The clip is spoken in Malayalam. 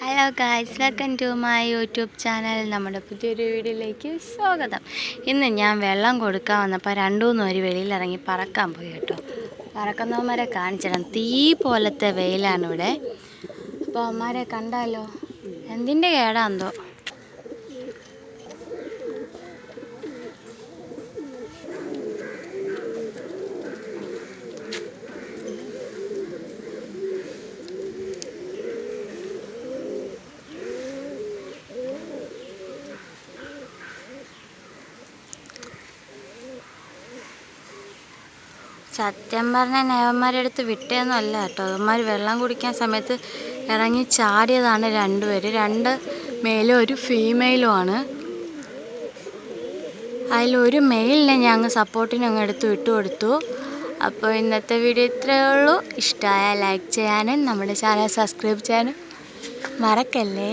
Hello guys welcome to my YouTube channel നമ്മുടെ പുതിയൊരു വീഡിയോയിലേക്ക് സ്വാഗതം. ഇന്ന് ഞാൻ വെള്ളം കൊടുക്കാൻ വന്നപ്പോൾ രണ്ടു മൂന്ന് വെളിയിൽ വെളിയിലിറങ്ങി പറക്കാൻ പോയി കേട്ടോ. പറക്കുന്നവന്മാരെ കാണിച്ചിടാം. തീ പോലത്തെ വെയിലാണ് ഇവിടെ. അപ്പോൾ അവന്മാരെ കണ്ടാലോ? എന്തിന്റെ കേടാന്തോ? സത്യം പറഞ്ഞ നേവന്മാരെടുത്ത് അടുത്ത് അല്ല കേട്ടോ. അവന്മാർ വെള്ളം കുടിക്കാൻ സമയത്ത് ഇറങ്ങി ചാടിയതാണ് രണ്ടുപേര്. രണ്ട് മെയിലും ഒരു ഫീമെയിലും ആണ്. അതിലൊരു മെയിലിനെ ഞാൻ അങ്ങ് സപ്പോർട്ടിന് അങ്ങ് എടുത്ത് വിട്ടു കൊടുത്തു. അപ്പോൾ ഇന്നത്തെ വീഡിയോ ഇത്രയേ ഉള്ളൂ. ഇഷ്ടമായ ലൈക്ക് ചെയ്യാനും നമ്മുടെ ചാനൽ സബ്സ്ക്രൈബ് ചെയ്യാനും മറക്കല്ലേ?